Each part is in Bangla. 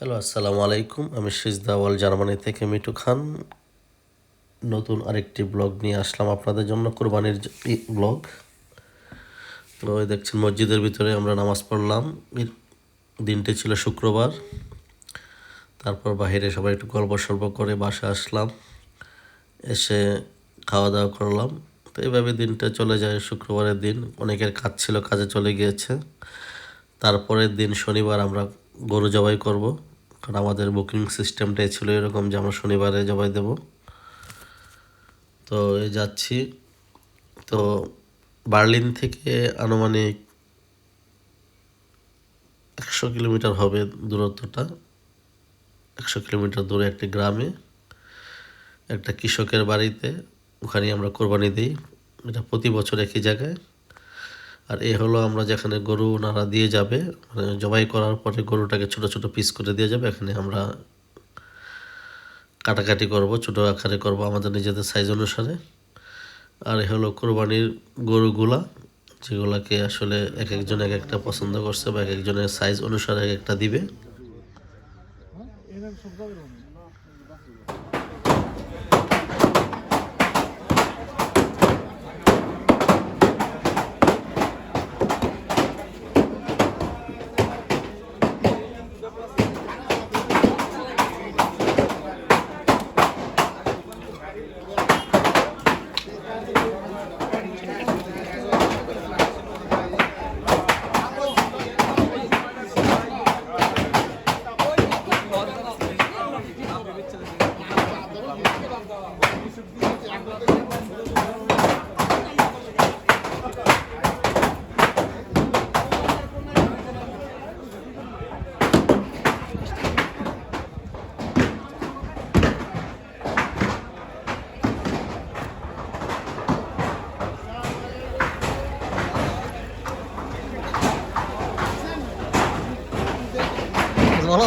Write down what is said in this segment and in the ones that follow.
হ্যালো, আসসালামু আলাইকুম। আমি সিজদাওয়াল জার্মানি থেকে মিটু খান। নতুন আরেকটি ব্লগ নিয়ে আসলাম আপনাদের জন্য, কোরবানির ব্লগ। তো দেখছেন, মসজিদের ভিতরে আমরা নামাজ পড়লাম। দিনটি ছিল শুক্রবার। তারপর বাইরে সবাই একটু গল্প সল্প করে বাসা আসলাম, এসে খাওয়া দাওয়া করলাম। তো এইভাবে দিনটা চলে যায়, শুক্রবারের দিন। অনেকের কাজ ছিল, কাজে চলে গিয়েছে। তারপরের দিন শনিবার আমরা গরু জবাই করব। কারণ আমাদের বুকিং সিস্টেমটাই ছিল এরকম যে আমরা শনিবারে জবাই দেব। তো এই যাচ্ছি। তো বার্লিন থেকে আনুমানিক একশো কিলোমিটার হবে দূরত্বটা। একশো কিলোমিটার দূরে একটি গ্রামে, একটা কৃষকের বাড়িতে। ওখানে আমরা কোরবানি দিই। এটা প্রতি বছর একই জায়গায়। আর এ হলো আমরা যেখানে গরু ওনারা দিয়ে যাবে মানে জবাই করার পরে গরুটাকে ছোট ছোট পিস করে দিয়ে যাবে, এখানে আমরা কাটাকাটি করব, ছোট আকারে করব আমাদের নিজেদের সাইজ অনুসারে। আর এ হলো কোরবানির গরুগুলা, যেগুলাকে আসলে এক একজন এক একটা পছন্দ করছে বা এক একজনের সাইজ অনুসারে এক একটা দিবে। ভালো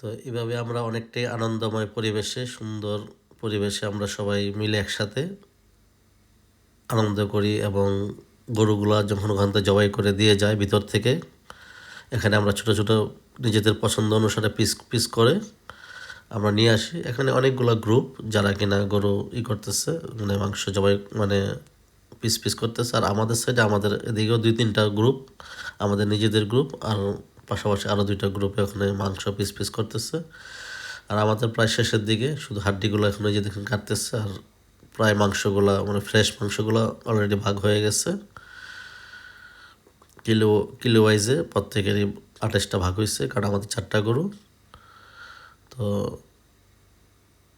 তো এভাবে আমরা অনেকটাই আনন্দময় পরিবেশে, সুন্দর পরিবেশে আমরা সবাই মিলে একসাথে আনন্দ করি এবং গরুগুলা যখন ওখান থেকে জবাই করে দিয়ে যায় ভিতর থেকে, এখানে আমরা ছোট ছোট নিজেদের পছন্দ অনুসারে পিস পিস করে আমরা নিয়ে আসি। এখানে অনেকগুলো গ্রুপ যারা কিনা গরু ই করতেছে মানে মাংস জবাই মানে পিস পিস করতেছে। আর আমাদের সাইডে আমাদের এদিকেও দুই তিনটা গ্রুপ আমাদের নিজেদের গ্রুপ আর পাশাপাশি আরও দুইটা গ্রুপে ওখানে মাংস পিস পিস করতেছে। আর আমাদের প্রায় শেষের দিকে শুধু হাড্ডিগুলো এখন যে দেখেন কাটতেছে, আর প্রায় মাংসগুলো মানে ফ্রেশ মাংসগুলো অলরেডি ভাগ হয়ে গেছে। কিলো কিলো ওয়াইজে প্রত্যেকেরই আঠাশটা ভাগ হয়েছে কারণ আমাদের চারটা গরু। তো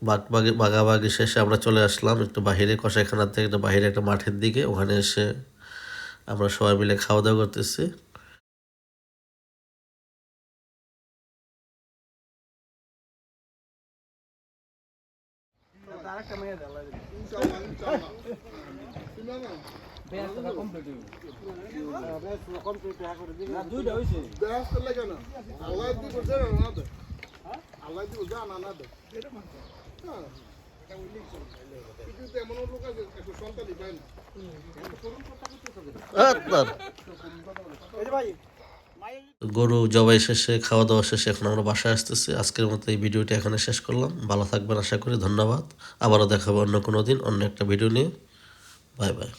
বাঘ বাগাবাগি শেষে আমরা চলে আসলাম একটু বাহিরে কষাইখানার থেকে একটা বাহিরে একটা মাঠের দিকে। ওখানে এসে আমরা সবাই মিলে খাওয়া দাওয়া করতেছি ব্যস্ত লাগে গরু জবাই শেষে খাওয়া দাওয়া শেষে এখন আমরা বাসায় আসতেছি। আজকের মতো এই ভিডিওটি এখানে শেষ করলাম। ভালো থাকবেন আশা করি ধন্যবাদ। আবারও দেখাবো অন্য কোনো দিন অন্য একটা ভিডিও নিয়ে। Bye bye.